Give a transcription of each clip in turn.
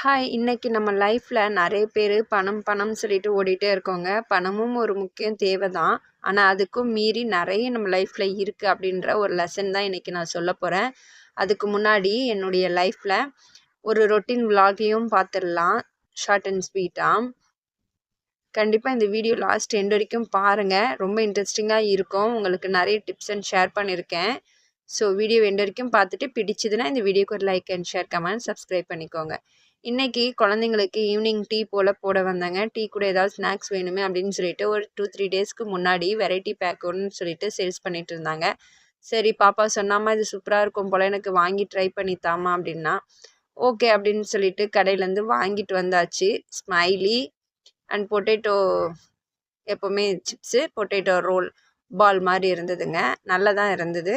Hi இன்னைக்கு நம்ம லைஃப்பில் நிறைய பேர் பணம் பணம் சொல்லிட்டு ஓடிட்டே இருக்கோங்க. பணமும் ஒரு முக்கியம் தேவை தான் ஆனால் அதுக்கும் மீறி நிறைய நம்ம லைஃப்பில் இருக்குது அப்படின்ற ஒரு லெசன் தான் இன்றைக்கி நான் சொல்ல போகிறேன் அதுக்கு முன்னாடி என்னுடைய லைஃப்பில் ஒரு ரொட்டீன் விலாகையும் பார்த்துடலாம். ஷார்ட் அண்ட் ஸ்வீட்டாக கண்டிப்பாக இந்த வீடியோ லாஸ்ட் எண்ட் வரைக்கும் பாருங்கள் ரொம்ப இன்ட்ரெஸ்டிங்காக இருக்கும். உங்களுக்கு நிறைய டிப்ஸ் அண்ட் ஷேர் பண்ணியிருக்கேன் ஸோ வீடியோ எண்ட் வரைக்கும் பார்த்துட்டு பிடிச்சதுன்னா இந்த வீடியோக்கு ஒரு like and share comment subscribe பண்ணிக்கோங்க. இன்றைக்கி குழந்தைங்களுக்கு ஈவினிங் டீ போல் போட வந்தாங்க. டீ கூட ஏதாவது ஸ்நாக்ஸ் வேணுமே அப்படின்னு சொல்லிட்டு ஒரு டூ த்ரீ டேஸ்க்கு முன்னாடி வெரைட்டி பேக் ஒன்று சொல்லிட்டு சேல்ஸ் பண்ணிட்டு இருந்தாங்க. சரி பாப்பா சொன்னாமா இது சூப்பராக இருக்கும் போல் எனக்கு வாங்கி ட்ரை பண்ணி தாமா அப்படின்னா ஓகே அப்படின்னு சொல்லிட்டு கடையிலேருந்து வாங்கிட்டு வந்தாச்சு. ஸ்மைலி அண்ட் பொட்டேட்டோ எப்போவுமே சிப்ஸு பொட்டேட்டோ ரோல் பால் மாதிரி இருந்ததுங்க. நல்லா தான் இருந்தது.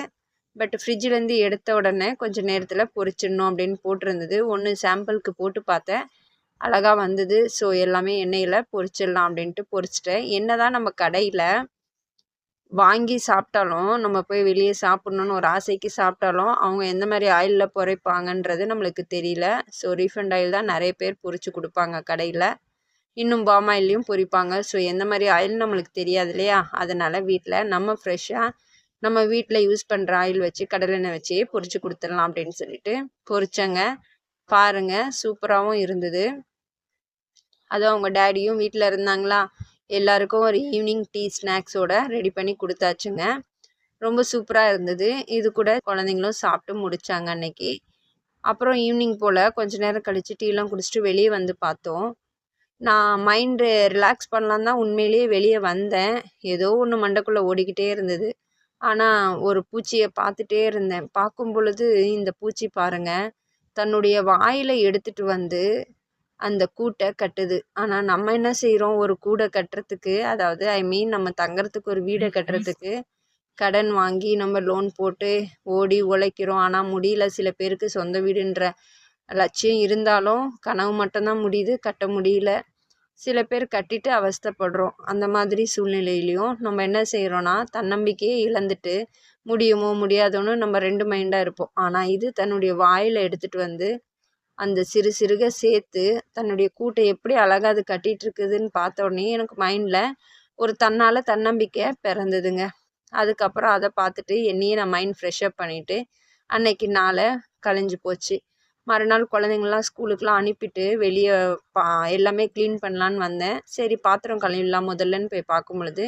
பட் ஃப்ரிட்ஜிலேருந்து எடுத்த உடனே கொஞ்சம் நேரத்தில் பொரிச்சிடணும் அப்படின்னு போட்டிருந்தது. ஒன்று சாம்பிளுக்கு போட்டு பார்த்தேன். அழகாக வந்தது. ஸோ எல்லாமே எண்ணெயில் பொரிச்சிடலாம் அப்படின்ட்டு பொரிச்சிட்டேன். என்ன தான் நம்ம கடையில் வாங்கி சாப்பிட்டாலும் நம்ம போய் வெளியே சாப்பிட்ணுன்னு ஒரு ஆசைக்கு சாப்பிட்டாலும் அவங்க எந்த மாதிரி ஆயிலில் பொறைப்பாங்கன்றது நம்மளுக்கு தெரியல. ஸோ ரீஃபண்ட் ஆயில் தான் நிறைய பேர் பொரிச்சு கொடுப்பாங்க கடையில். இன்னும் பாம் ஆயிலையும் பொரிப்பாங்க. ஸோ எந்த மாதிரி ஆயில் நம்மளுக்கு தெரியாது இல்லையா? அதனால் வீட்டில் நம்ம ஃப்ரெஷ்ஷாக நம்ம வீட்டில் யூஸ் பண்ணுற ஆயில் வச்சு கடலெண்ணெய் வச்சு பொரிச்சு கொடுத்துடலாம் அப்படின்னு சொல்லிட்டு பொரிச்சங்க. பாருங்க சூப்பராகவும் இருந்தது. அதுவும் அவங்க டேடியும் வீட்டில் இருந்தாங்களா? எல்லாருக்கும் ஒரு ஈவினிங் டீ ஸ்நாக்ஸோட ரெடி பண்ணி கொடுத்தாச்சுங்க. ரொம்ப சூப்பராக இருந்தது. இது கூட குழந்தைங்களும் சாப்பிட்டு முடித்தாங்க அன்னைக்கு. அப்புறம் ஈவினிங் போல் கொஞ்ச நேரம் கழித்து டீலாம் குடிச்சிட்டு வெளியே வந்து பார்த்தோம். நான் மைண்டு ரிலாக்ஸ் பண்ணலான் தான் உண்மையிலேயே வெளியே வந்தேன். ஏதோ ஒன்று மண்டக்குள்ளே ஓடிக்கிட்டே இருந்தது. ஆனால் ஒரு பூச்சியை பார்த்துட்டே இருந்தேன். பார்க்கும் பொழுது இந்த பூச்சி பாருங்க தன்னுடைய வாயில் எடுத்துகிட்டு வந்து அந்த கூட்டை கட்டுது. ஆனால் நம்ம என்ன செய்கிறோம் ஒரு கூடை கட்டுறதுக்கு அதாவது ஐ மீன் நம்ம தங்குறதுக்கு ஒரு வீடை கட்டுறதுக்கு கடன் வாங்கி நம்ம லோன் போட்டு ஓடி உழைக்கிறோம். ஆனால் முடியல. சில பேருக்கு சொந்த வீடுன்ற லட்சியம் இருந்தாலும் கனவு மட்டும்தான் முடியுது. கட்ட முடியல. சில பேர் கட்டிட்டு அவஸ்தைப்படுறோம். அந்த மாதிரி சூழ்நிலையிலையும் நம்ம என்ன செய்கிறோன்னா தன்னம்பிக்கையே இழந்துட்டு முடியுமோ முடியாதோன்னு நம்ம ரெண்டு மைண்டாக இருப்போம். ஆனால் இது தன்னுடைய வாயில் எடுத்துகிட்டு வந்து அந்த சிறு சிறுக சேர்த்து தன்னுடைய கூட்டை எப்படி அழகாக அது கட்டிகிட்டு இருக்குதுன்னு பார்த்த உடனே எனக்கு மைண்டில் ஒரு தன்னால் தன்னம்பிக்கை பிறந்ததுங்க. அதுக்கப்புறம் அதை பார்த்துட்டு என்னையே நான் மைண்ட் ஃப்ரெஷ்அப் பண்ணிவிட்டு அன்னைக்கு நாளை கழிஞ்சு போச்சு. மறுநாள் குழந்தைங்களாம் ஸ்கூலுக்குலாம் அனுப்பிட்டு வெளியே பா எல்லாமே க்ளீன் பண்ணலான்னு வந்தேன். சரி பாத்திரம் கழுவிடலாம் முதல்லன்னு போய் பார்க்கும் பொழுது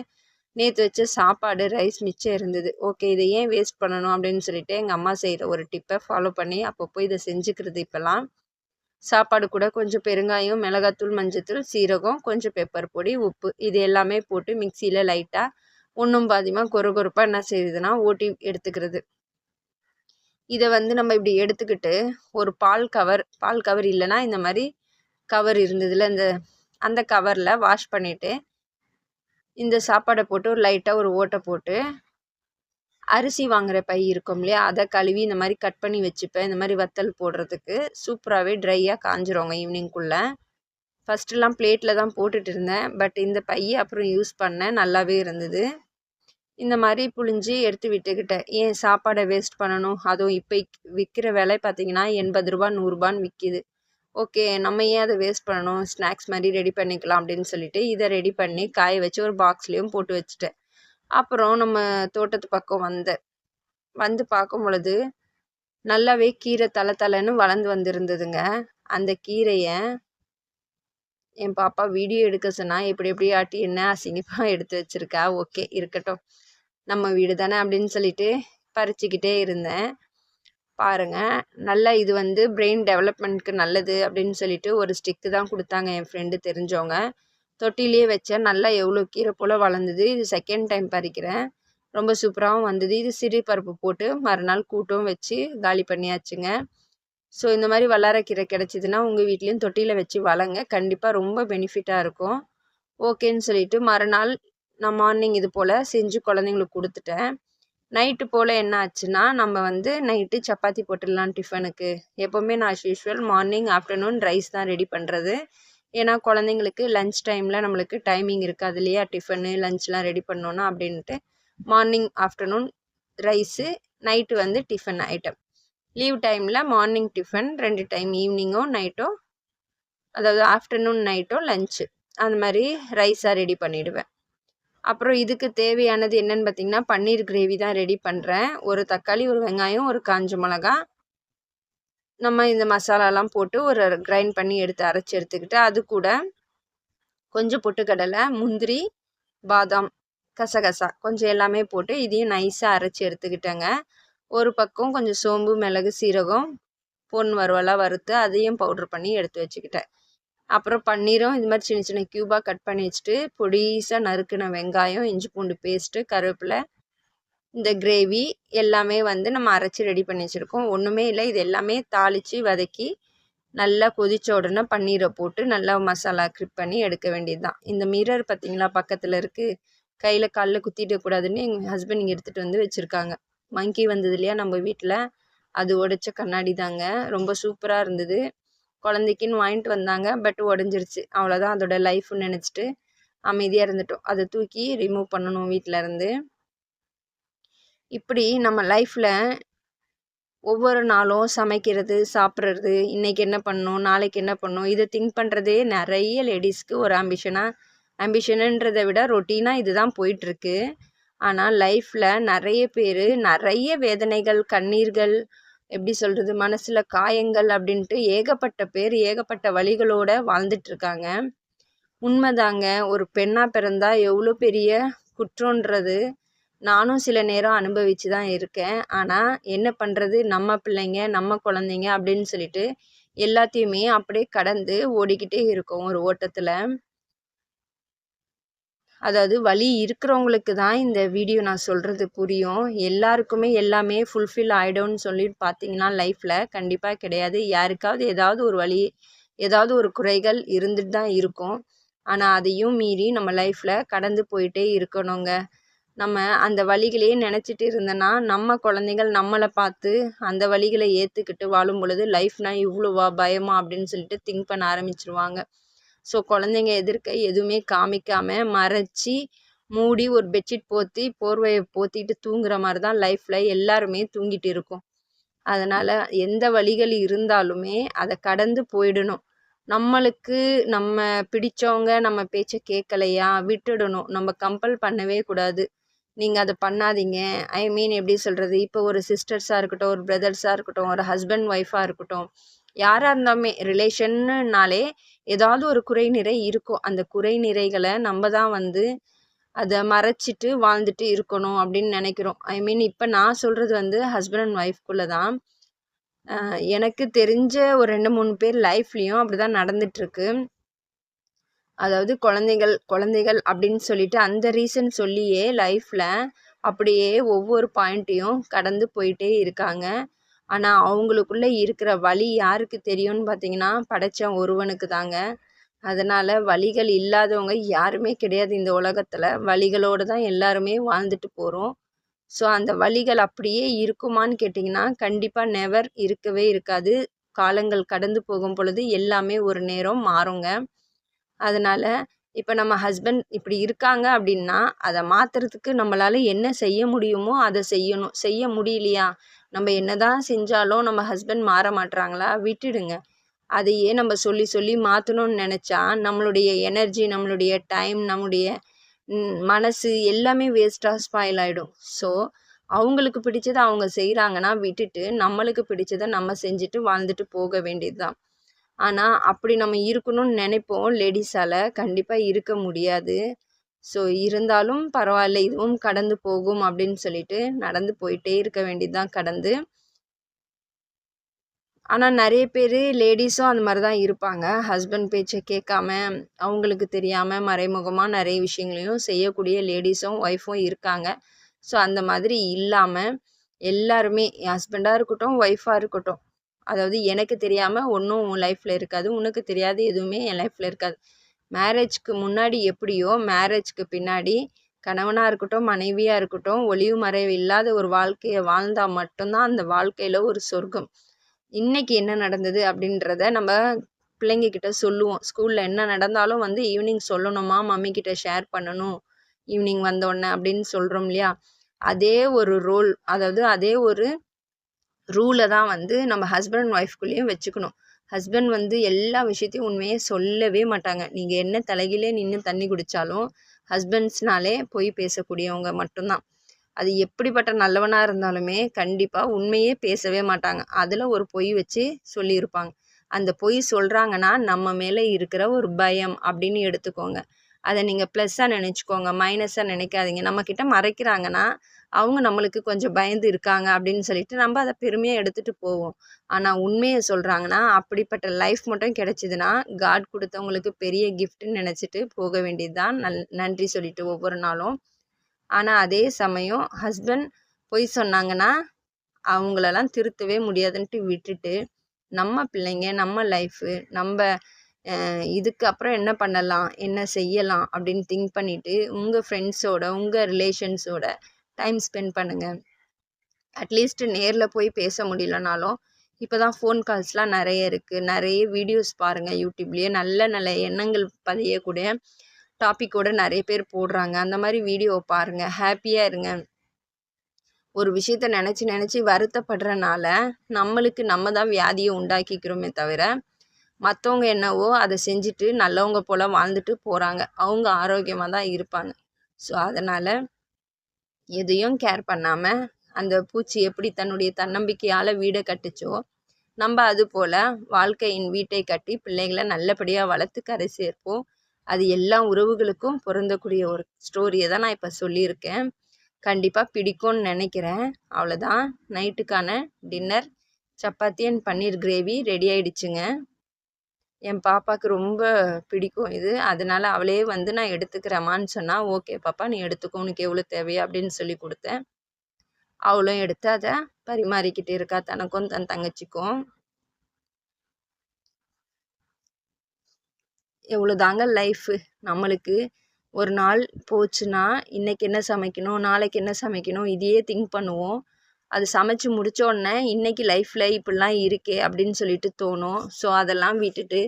நேற்று வச்ச சாப்பாடு ரைஸ் மிச்சம் இருந்தது. ஓகே இதை ஏன் வேஸ்ட் பண்ணணும் அப்படின்னு சொல்லிட்டு எங்கள் அம்மா செய்கிற ஒரு டிப்பை ஃபாலோ பண்ணி அப்பப்போ இதை செஞ்சுக்கிறது இப்போல்லாம். சாப்பாடு கூட கொஞ்சம் பெருங்காயம் மிளகாத்தூள் மஞ்சத்தூள் சீரகம் கொஞ்சம் பெப்பர் பொடி உப்பு இது எல்லாமே போட்டு மிக்சியில் லைட்டாக ஒன்றும் பாதியமாக கொரு கொறுப்பாக என்ன செய்யுதுன்னா ஓட்டி எடுத்துக்கிறது. இதை வந்து நம்ம இப்படி எடுத்துக்கிட்டு ஒரு பால் கவர் பால் கவர் இல்லைன்னா இந்த மாதிரி கவர் இருந்ததுல இந்த அந்த கவரில் வாஷ் பண்ணிவிட்டு இந்த சாப்பாடை போட்டு ஒரு லைட்டாக ஒரு ஓட்டை போட்டு அரிசி வாங்குகிற பை இருக்கும் இல்லையா? அதை கழுவி இந்த மாதிரி கட் பண்ணி வச்சுப்பேன். இந்த மாதிரி வத்தல் போடுறதுக்கு சூப்பராகவே ட்ரையாக காஞ்சிருவாங்க ஈவினிங்குள்ளே ஃபஸ்ட்டுலாம் பிளேட்டில் தான் போட்டுட்டு இருந்தேன். பட் இந்த பையை அப்புறம் யூஸ் பண்ணேன். நல்லாவே இருந்தது. இந்த மாதிரி புழிஞ்சி எடுத்து விட்டுக்கிட்டேன். ஏன் சாப்பாடை வேஸ்ட் பண்ணணும்? அதுவும் இப்போ விற்கிற விலை பார்த்தீங்கன்னா எண்பது ரூபா நூறுரூபான்னு விற்கிது ஓகே நம்ம ஏன் அதை வேஸ்ட் பண்ணணும்? ஸ்நாக்ஸ் மாதிரி ரெடி பண்ணிக்கலாம் அப்படின்னு சொல்லிட்டு இதை ரெடி பண்ணி காய வச்சு ஒரு பாக்ஸ்லேயும் போட்டு வச்சுட்டேன். அப்புறம் நம்ம தோட்டத்து பக்கம் வந்தேன் வந்து பார்க்கும் பொழுது நல்லாவே கீரை தலை தலைன்னு வளர்ந்து வந்திருந்ததுங்க. அந்த கீரையை என் பாப்பா வீடியோ எடுக்க சொன்னால் எப்படி எப்படி ஆட்டி என்ன அசிங்கமாக எடுத்து வச்சுருக்கா? ஓகே இருக்கட்டும். நம்ம வீடு தானே அப்படின்னு சொல்லிட்டு பறிச்சுக்கிட்டே இருந்தேன். பாருங்கள் நல்லா இது வந்து பிரெயின் டெவலப்மெண்ட்க்கு நல்லது அப்படின்னு சொல்லிட்டு ஒரு ஸ்டிக்கு தான் கொடுத்தாங்க என் ஃப்ரெண்டு தெரிஞ்சவங்க. தொட்டிலேயே வச்சேன். நல்லா எவ்வளோ கீரை போல் வளர்ந்தது. இது செகண்ட் டைம் பறிக்கிறேன். ரொம்ப சூப்பராகவும் வந்தது. இது சிறு பருப்பு போட்டு மறுநாள் கூட்டும் வச்சு காலி பண்ணியாச்சுங்க. ஸோ இந்த மாதிரி வளர கீரை கிடச்சிதுன்னா உங்கள் வீட்லேயும் தொட்டியில் வச்சு வளங்க கண்டிப்பாக ரொம்ப பெனிஃபிட்டாக இருக்கும். ஓகேன்னு சொல்லிட்டு மறுநாள் நான் மார்னிங் இது போல் செஞ்சு குழந்தைங்களுக்கு கொடுத்துட்டேன். நைட்டு போல் என்ன ஆச்சுன்னா நம்ம வந்து நைட்டு சப்பாத்தி போட்டுடலாம் டிஃபனுக்கு. எப்போவுமே நான் யூஸ்வல் மார்னிங் ஆஃப்டர்நூன் ரைஸ் தான் ரெடி பண்ணுறது ஏன்னா குழந்தைங்களுக்கு லன்ச் டைமில் நம்மளுக்கு டைமிங் இருக்காது இல்லையா? டிஃபனு லன்ச்லாம் ரெடி பண்ணோன்னா அப்படின்ட்டு. மார்னிங் ஆஃப்டர்நூன் ரைஸு நைட்டு வந்து டிஃபன் ஐட்டம் லீவ் டைமில் மார்னிங் டிஃபன் ரெண்டு டைம் ஈவினிங்கோ நைட்டோ அதாவது ஆஃப்டர்நூன் நைட்டும் லஞ்சு அந்த மாதிரி ரைஸாக ரெடி பண்ணிவிடுவேன் அப்புறம் இதுக்கு தேவையானது என்னென்னு பார்த்தீங்கன்னா பன்னீர் கிரேவி தான் ரெடி பண்ணுறேன் ஒரு தக்காளி ஒரு வெங்காயம் ஒரு காஞ்ச மிளகா. நம்ம இந்த மசாலாலாம் போட்டு ஒரு கிரைண்ட் பண்ணி எடுத்து அரைச்சி எடுத்துக்கிட்டு அது கூட கொஞ்சம் பொட்டுக்கடலை முந்திரி பாதாம் கசகசா கொஞ்சம் எல்லாமே போட்டு இதையும் நைஸாக அரைச்சி எடுத்துக்கிட்டேங்க. ஒரு பக்கம் கொஞ்சம் சோம்பு மிளகு சீரகம் பொன் வறுவலாக வறுத்து அதையும் பவுட்ரு பண்ணி எடுத்து வச்சுக்கிட்டேன். அப்புறம் பன்னீரும் இது மாதிரி சின்ன சின்ன க்யூபாக கட் பண்ணி வச்சுட்டு பொடிசாக நறுக்கின வெங்காயம் இஞ்சி பூண்டு பேஸ்ட்டு கருவேப்பிலை இந்த கிரேவி எல்லாமே வந்து நம்ம அரைச்சி ரெடி பண்ணி வச்சுருக்கோம். ஒன்றுமே இல்லை இது எல்லாமே தாளித்து வதக்கி நல்லா கொதித்த உடனே பன்னீரை போட்டு நல்லா மசாலா க்ரிப் பண்ணி எடுக்க வேண்டியது தான் இந்த மிரர் பார்த்திங்களா பக்கத்தில் இருக்குது கையில் காலில் குத்திடக்கூடாதுன்னு எங்கள் ஹஸ்பண்ட் இங்கே எடுத்துகிட்டு வந்து வச்சுருக்காங்க. மங்கி வந்தது இல்லையா நம்ம வீட்டில் அது உடைச்ச கண்ணாடி தாங்க. ரொம்ப சூப்பராக இருந்தது. குழந்தைக்குன்னு வாங்கிட்டு வந்தாங்க. பட் உடஞ்சிருச்சு அவ்வளோதான் அதோட லைஃப்னு நினச்சிட்டு அமைதியாக இருந்துட்டோம். அதை தூக்கி ரிமூவ் பண்ணணும் வீட்டில் இருந்து. இப்படி நம்ம லைஃப்பில் ஒவ்வொரு நாளும் சமைக்கிறது சாப்பிட்றது இன்றைக்கி என்ன பண்ணணும் நாளைக்கு என்ன பண்ணணும் இதை திங்க் பண்ணுறதே நிறைய லேடிஸ்க்கு ஒரு ஆம்பிஷனாக ஆம்பிஷனுன்றதை விட ரொட்டீனாக இதுதான் போயிட்டுருக்கு. ஆனால் லைஃப்பில் நிறைய பேர் நிறைய வேதனைகள் கண்ணீர்கள் எப்படி சொல்கிறது மனசில் காயங்கள் அப்படின்ட்டு ஏகப்பட்ட பேர் ஏகப்பட்ட வழிகளோடு வாழ்ந்துட்டுருக்காங்க. உண்மைதாங்க ஒரு பெண்ணாக பிறந்தால் எவ்வளோ பெரிய குற்றன்றது நானும் சில நேரம் அனுபவித்து தான் இருக்கேன். ஆனால் என்ன பண்ணுறது நம்ம பிள்ளைங்க நம்ம குழந்தைங்க அப்படின்னு சொல்லிட்டு எல்லாத்தையுமே அப்படியே கடந்து ஓடிக்கிட்டே இருக்கோம் ஒரு ஓட்டத்தில். அதாவது வழி இருக்கிறவங்களுக்கு தான் இந்த வீடியோ நான் சொல்கிறது புரியும். எல்லாருக்குமே எல்லாமே ஃபுல்ஃபில் ஆகிடும்னு சொல்லிட்டு பார்த்தீங்கன்னா லைஃப்பில் கண்டிப்பாக கிடையாது. யாருக்காவது ஏதாவது ஒரு வழி ஏதாவது ஒரு குறைகள் இருந்துட்டு தான் இருக்கும். ஆனால் அதையும் மீறி நம்ம லைஃப்பில் கடந்து போயிட்டே இருக்கணுங்க. நம்ம அந்த வழிகளையே நினச்சிட்டு இருந்தோன்னா நம்ம குழந்தைகள் நம்மளை பார்த்து அந்த வழிகளை ஏற்றுக்கிட்டு வாழும் பொழுது லைஃப்னால் இவ்வளோவா பயமா? அப்படின்னு சொல்லிட்டு திங்க் பண்ண ஆரம்பிச்சிருவாங்க. ஸோ குழந்தைங்க எதிர்க்க எதுவுமே காமிக்காமல் மறைச்சி மூடி ஒரு பெட்ஷீட் போற்றி போர்வையை போத்திட்டு தூங்குற மாதிரி தான் லைஃப்பில் எல்லாருமே தூங்கிட்டு இருக்கோம். அதனால் எந்த வழிகள் இருந்தாலுமே அதை கடந்து போயிடணும். நம்மளுக்கு நம்ம பிடிச்சவங்க நம்ம பேச்சை கேட்கலையா விட்டுடணும். நம்ம கம்பல் பண்ணவே கூடாது. நீங்கள் அதை பண்ணாதீங்க. ஐ மீன் எப்படி சொல்கிறது இப்போ ஒரு சிஸ்டர்ஸாக இருக்கட்டும் ஒரு பிரதர்ஸாக இருக்கட்டும் ஒரு ஹஸ்பண்ட் ஒய்ஃபாக இருக்கட்டும் யாராக இருந்தாலுமே ரிலேஷன்னாலே ஏதாவது ஒரு குறை நிறை இருக்கும். அந்த குறை நிறைகளை நம்ம தான் வந்து அதை மறைச்சிட்டு வாழ்ந்துட்டு இருக்கணும் அப்படின்னு நினைக்கிறோம். ஐ மீன் இப்போ நான் சொல்கிறது வந்து ஹஸ்பண்ட் அண்ட் ஒய்ஃப்குள்ளே தான். எனக்கு தெரிஞ்ச ஒரு ரெண்டு மூணு பேர் லைஃப்லேயும் அப்படி தான் நடந்துகிட்ருக்கு அதாவது குழந்தைகள் குழந்தைகள் அப்படின்னு சொல்லிட்டு அந்த ரீசன் சொல்லியே லைஃப்பில் அப்படியே ஒவ்வொரு பாயிண்ட்டையும் கடந்து போயிட்டே இருக்காங்க. ஆனால் அவங்களுக்குள்ளே இருக்கிற வழி யாருக்கு தெரியும்னு பார்த்தீங்கன்னா படைச்ச ஒருவனுக்கு தாங்க. அதனால் வழிகள் இல்லாதவங்க யாருமே கிடையாது இந்த உலகத்தில். வழிகளோடு தான் எல்லாருமே வாழ்ந்துட்டு போகிறோம் ஸோ அந்த வழிகள் அப்படியே இருக்குமான்னு கேட்டிங்கன்னா கண்டிப்பாக நெவர் இருக்கவே இருக்காது. காலங்கள் கடந்து போகும் பொழுது எல்லாமே ஒரு நேரம் மாறுங்க. அதனால் இப்போ நம்ம ஹஸ்பண்ட் இப்படி இருக்காங்க அப்படின்னா அதை மாற்றுறதுக்கு நம்மளால் என்ன செய்ய முடியுமோ அதை செய்யணும். செய்ய முடியலையா? நம்ம என்ன தான் செஞ்சாலும் நம்ம ஹஸ்பண்ட் மாற மாட்டுறாங்களா விட்டுடுங்க. அதையே நம்ம சொல்லி சொல்லி மாற்றணும்னு நினச்சா நம்மளுடைய எனர்ஜி நம்மளுடைய டைம் நம்முடைய மனசு எல்லாமே வேஸ்ட்டாக ஸ்பாயில் ஆகிடும் ஸோ அவங்களுக்கு பிடிச்சதை அவங்க செய்கிறாங்கன்னா விட்டுட்டு நம்மளுக்கு பிடிச்சதை நம்ம செஞ்சுட்டு வாழ்ந்துட்டு போக வேண்டியது தான் ஆனால் அப்படி நம்ம இருக்கணும்னு நினைப்போம். லேடிஸால் கண்டிப்பாக இருக்க முடியாது. ஸோ இருந்தாலும் பரவாயில்ல இதுவும் கடந்து போகும் அப்படின்னு சொல்லிட்டு நடந்து போயிட்டே இருக்க வேண்டியது தான் கடந்து. ஆனால் நிறைய பேர் லேடிஸும் அந்த மாதிரி தான் இருப்பாங்க. ஹஸ்பண்ட் பேச்சை கேட்காம அவங்களுக்கு தெரியாமல் மறைமுகமாக நிறைய விஷயங்களையும் செய்யக்கூடிய லேடிஸும் ஒய்ஃபும் இருக்காங்க. ஸோ அந்த மாதிரி இல்லாமல் எல்லாருமே என் ஹஸ்பண்டாக இருக்கட்டும் ஒய்ஃபாக இருக்கட்டும் அதாவது எனக்கு தெரியாமல் ஒன்றும் உன் லைஃப்பில் இருக்காது உனக்கு தெரியாது எதுவுமே என் லைஃப்பில் இருக்காது. மேரேஜ்க்கு முன்னாடி எப்படியோ மேரேஜ்க்கு பின்னாடி கணவனாக இருக்கட்டும் மனைவியாக இருக்கட்டும் ஒளிவு மறைவு இல்லாத ஒரு வாழ்க்கையை வாழ்ந்தால் மட்டும்தான் அந்த வாழ்க்கையில் ஒரு சொர்க்கம். இன்றைக்கி என்ன நடந்தது அப்படின்றத நம்ம பிள்ளைங்கக்கிட்ட சொல்லுவோம். ஸ்கூலில் என்ன நடந்தாலும் வந்து ஈவினிங் சொல்லணுமா மம்மிக்கிட்ட ஷேர் பண்ணணும் ஈவினிங் வந்தோடனே அப்படின்னு சொல்கிறோம் இல்லையா? அதே ஒரு ரோல் அதாவது அதே ஒரு ரூலை தான் வந்து நம்ம ஹஸ்பண்ட் அண்ட் ஒய்ஃப்குள்ளேயும் வச்சுக்கணும். ஹஸ்பண்ட் வந்து எல்லா விஷயத்தையும் உண்மையே சொல்லவே மாட்டாங்க. நீங்கள் என்ன தலைகீழே நின்று தண்ணி குடித்தாலும் ஹஸ்பண்ட்ஸ்னாலே பொய் பேசக்கூடியவங்க மட்டும்தான். அது எப்படிப்பட்ட நல்லவனாக இருந்தாலுமே கண்டிப்பாக உண்மையே பேசவே மாட்டாங்க. அதில் ஒரு பொய் வச்சு சொல்லியிருப்பாங்க. அந்த பொய் சொல்கிறாங்கன்னா நம்ம மேலே இருக்கிற ஒரு பயம் அப்படின்னு எடுத்துக்கோங்க. அதை நீங்கள் ப்ளஸ்ஸாக நினச்சிக்கோங்க மைனஸாக நினைக்காதீங்க. நம்மக்கிட்ட மறைக்கிறாங்கன்னா அவங்க நம்மளுக்கு கொஞ்சம் பயந்து இருக்காங்க அப்படின்னு சொல்லிட்டு நம்ம அதை பெருமையாக எடுத்துகிட்டு போவோம். ஆனால் உண்மையை சொல்கிறாங்கன்னா அப்படிப்பட்ட லைஃப் மட்டும் கிடச்சிதுன்னா காட் கொடுத்தவங்களுக்கு பெரிய கிஃப்ட்டுன்னு நினச்சிட்டு போக வேண்டியது தான் நல் நன்றி சொல்லிட்டு ஒவ்வொரு நாளும். ஆனால் அதே சமயம் ஹஸ்பண்ட் பொய் சொன்னாங்கன்னா அவங்களெல்லாம் திருத்தவே முடியாதுன்ட்டு விட்டுட்டு நம்ம பிள்ளைங்க நம்ம லைஃபு நம்ம இதுக்கு அப்புறம் என்ன பண்ணலாம்? என்ன செய்யலாம்? அப்படின்னு திங்க் பண்ணிவிட்டு உங்கள் ஃப்ரெண்ட்ஸோட உங்கள் ரிலேஷன்ஸோட டைம் ஸ்பெண்ட் பண்ணுங்கள் அட்லீஸ்ட் நேரில் போய் பேச முடியலனாலும் இப்போ தான் ஃபோன் கால்ஸ்லாம் நிறைய இருக்குது நிறைய வீடியோஸ் பாருங்கள் யூடியூப்லேயே. நல்ல நல்ல எண்ணங்கள் பதியக்கூடிய டாப்பிக்கோட நிறைய பேர் போடுறாங்க. அந்த மாதிரி வீடியோ பாருங்கள் ஹாப்பியாக இருங்க. ஒரு விஷயத்த நினச்சி நினச்சி வருத்தப்படுறனால நம்மளுக்கு நம்ம தான் வியாதியை உண்டாக்கிக்கிறோமே தவிர மற்றவங்க என்னவோ அதை செஞ்சுட்டு நல்லவங்க போல் வாழ்ந்துட்டு போகிறாங்க அவங்க ஆரோக்கியமாக தான் இருப்பாங்க. ஸோ அதனால் எதையும் கேர் பண்ணாமல் அந்த பூச்சி எப்படி தன்னுடைய தன்னம்பிக்கையால் வீடை கட்டுச்சோ நம்ம அது போல் வாழ்க்கையின் வீட்டை கட்டி பிள்ளைகளை நல்லபடியாக வளர்த்து கரை சேர்ப்போம். அது எல்லா உறவுகளுக்கும் பொருந்தக்கூடிய ஒரு ஸ்டோரியை தான் நான் இப்போ சொல்லியிருக்கேன். கண்டிப்பாக பிடிக்கும்னு நினைக்கிறேன். அவ்வளோதான் நைட்டுக்கான dinner chapati and paneer gravy ready ஆயிடுச்சுங்க. என் பாப்பாவுக்கு ரொம்ப பிடிக்கும் இது. அதனால் அவளே வந்து நான் எடுத்துக்கிறேம்மான்னு சொன்னால் ஓகே பாப்பா நீ எடுத்துக்கோ உனக்கு எவ்வளோ தேவையா அப்படின்னு சொல்லி கொடுத்தேன். அவளும் எடுத்து அதை பரிமாறிக்கிட்டு இருக்கா. தனக்கும் தன் தங்கச்சிக்கும். எவ்வளோ தாங்க லைஃபு நம்மளுக்கு. ஒரு நாள் போச்சுன்னா இன்றைக்கி என்ன சமைக்கணும் நாளைக்கு என்ன சமைக்கணும் இதையே திங்க் பண்ணுவோம். அது சமைச்சு முடித்த இன்னைக்கு இன்றைக்கி லைஃப்பில் இப்படிலாம் இருக்கே அப்படின்னு சொல்லிட்டு தோணும். ஸோ அதெல்லாம் விட்டுட்டு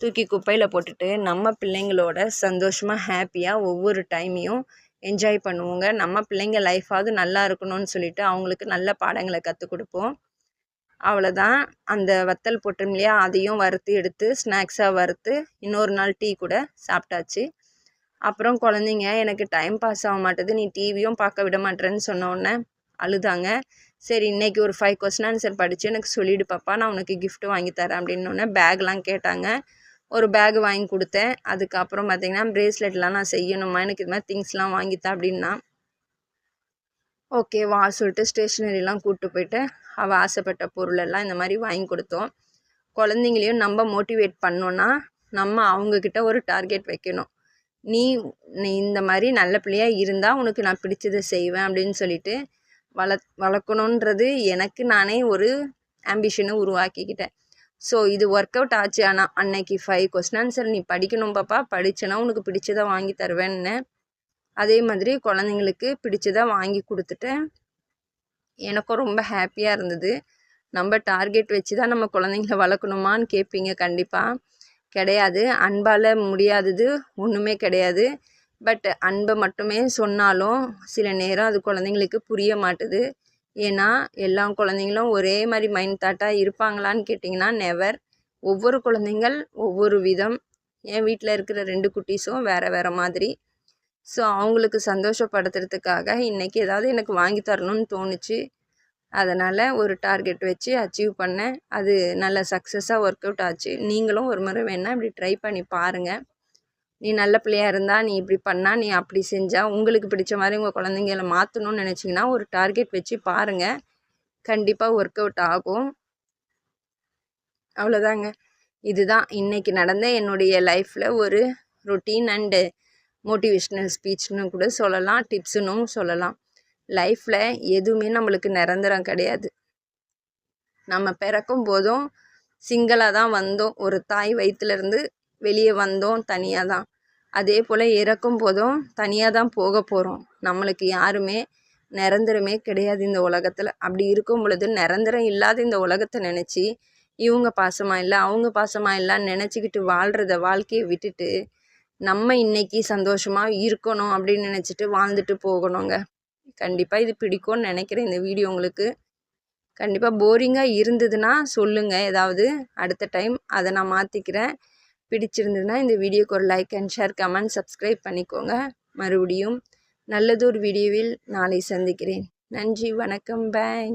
தூக்கி குப்பையில் போட்டுட்டு நம்ம பிள்ளைங்களோட சந்தோஷமாக ஹாப்பியாக ஒவ்வொரு டைமையும் என்ஜாய் பண்ணுவோங்க. நம்ம பிள்ளைங்க லைஃபாவது நல்லா இருக்கணும்னு சொல்லிட்டு அவங்களுக்கு நல்ல பாடங்களை கற்றுக் கொடுப்போம். அவ்வளோதான் அந்த வத்தல் போட்டோம் இல்லையா அதையும் வறுத்து எடுத்து ஸ்நாக்ஸாக வறுத்து இன்னொரு நாள் டீ கூட சாப்பிட்டாச்சு. அப்புறம் குழந்தைங்க எனக்கு டைம் பாஸ் ஆக மாட்டேது. நீ டிவியும் பார்க்க விட மாட்டேன்னு சொன்னோடனே அழுதாங்க. சரி இன்றைக்கி ஒரு ஃபைவ் கொஸ்டின் ஆன்சர் படித்து எனக்கு சொல்லிவிடு பாப்பா நான் உனக்கு கிஃப்ட் வாங்கி தரேன். அப்படின்னோடனே பேக்லாம் கேட்டாங்க. ஒரு பேக் வாங்கி கொடுத்தேன். அதுக்கப்புறம் பார்த்திங்கன்னா ப்ரேஸ்லெட்லாம் நான் செய்யணுமா? எனக்கு இது மாதிரி திங்ஸ்லாம் வாங்கித்தா அப்படின்னா. ஓகே வா சொல்லிட்டு ஸ்டேஷ்னரிலாம் கூப்பிட்டு போயிட்டு அவள் ஆசைப்பட்ட பொருளெல்லாம் இந்த மாதிரி வாங்கி கொடுத்தோம். குழந்தைங்களையும் நம்ம மோட்டிவேட் பண்ணோன்னா நம்ம அவங்கக்கிட்ட ஒரு டார்கெட் வைக்கணும். நீ நீ இந்த மாதிரி நல்ல பிள்ளையாக இருந்தால் உனக்கு நான் பிடிச்சதை செய்வேன் அப்படின்னு சொல்லிட்டு வள வளர்க்கணுன்றது எனக்கு நானே ஒரு ஆம்பிஷனை உருவாக்கிக்கிட்டேன். ஸோ இது ஒர்க் அவுட் ஆச்சு. ஆனால் அன்னைக்கு ஃபைவ் கொஸ்டின் ஆன்சர் நீ படிக்கணும் பாப்பா. படிச்சேன்னா உனக்கு பிடிச்சதை வாங்கி தருவேன்னு. அதே மாதிரி குழந்தைங்களுக்கு பிடிச்சதை வாங்கி கொடுத்துட்டேன். எனக்கும் ரொம்ப ஹாப்பியாக இருந்தது. நம்ம டார்கெட் வச்சு தான் நம்ம குழந்தைங்கள வளர்க்கணுமான்னு கேட்பீங்க கண்டிப்பாக கிடையாது. அன்பால் முடியாதது ஒன்றுமே கிடையாது. பட் அன்பை மட்டுமே சொன்னாலும் சில நேரம் அது குழந்தைங்களுக்கு புரிய மாட்டுது. ஏன்னா எல்லா குழந்தைங்களும் ஒரே மாதிரி மைண்ட் தாட்டாக இருப்பாங்களான்னு கேட்டிங்கன்னா நெவர் ஒவ்வொரு குழந்தைங்கள் ஒவ்வொரு விதம். என் வீட்டில் இருக்கிற ரெண்டு குட்டீஸும் வேறு வேறு மாதிரி. ஸோ அவங்களுக்கு சந்தோஷப்படுத்துறதுக்காக இன்றைக்கி ஏதாவது எனக்கு வாங்கி தரணும்னு தோணுச்சு. அதனால் ஒரு டார்கெட் வச்சு அச்சீவ் பண்ணேன். அது நல்ல சக்ஸஸாக ஒர்க் அவுட் ஆச்சு. நீங்களும் ஒரு முறை வேணால் இப்படி ட்ரை பண்ணி பாருங்கள் நீ நல்ல பிள்ளையாக இருந்தால் நீ இப்படி பண்ணால் நீ அப்படி செஞ்சால் உங்களுக்கு பிடிச்ச மாதிரி உங்கள் குழந்தைங்கள மாற்றணும்னு நினச்சிங்கன்னா ஒரு டார்கெட் வச்சு பாருங்கள் கண்டிப்பாக ஒர்க் அவுட் ஆகும். அவ்வளோதாங்க இதுதான் இன்றைக்கி நடந்த என்னுடைய லைஃப்பில் ஒரு ரொட்டீன் அண்டு மோட்டிவேஷ்னல் ஸ்பீச்னு கூட சொல்லலாம் டிப்ஸுன்னும் சொல்லலாம். லைஃப்பில் எதுவுமே நம்மளுக்கு நிரந்தரம் கிடையாது. நம்ம பிறக்கும் போதும் சிங்கிளாக தான் வந்தோம். ஒரு தாய் வயிற்றுலேருந்து வெளியே வந்தோம் தனியாக தான். அதே போல் இறக்கும் போதும் தனியாக தான் போக போகிறோம் நம்மளுக்கு யாருமே நிரந்தரமே கிடையாது இந்த உலகத்தில். அப்படி இருக்கும் பொழுது நிரந்தரம் இல்லாத இந்த உலகத்தை நினச்சி இவங்க பாசமாக இல்லை அவங்க பாசமாக இல்லைன்னு நினச்சிக்கிட்டு வாழ்கிறத வாழ்க்கையை விட்டுட்டு நம்ம இன்றைக்கி சந்தோஷமாக இருக்கணும் அப்படின்னு நினச்சிட்டு வாழ்ந்துட்டு போகணுங்க. கண்டிப்பாக இது பிடிக்கும்னு நினைக்கிறேன் இந்த வீடியோ உங்களுக்கு. கண்டிப்பாக போரிங்காக இருந்ததுன்னா சொல்லுங்கள் ஏதாவது அடுத்த டைம் அதை நான் மாற்றிக்கிறேன் பிடிச்சிருந்ததுன்னா இந்த வீடியோக்கு ஒரு like and share comment subscribe பண்ணிக்கோங்க. மறுபடியும் நல்லதொரு வீடியோவில் நாளை சந்திக்கிறேன். நன்றி வணக்கம் பாய்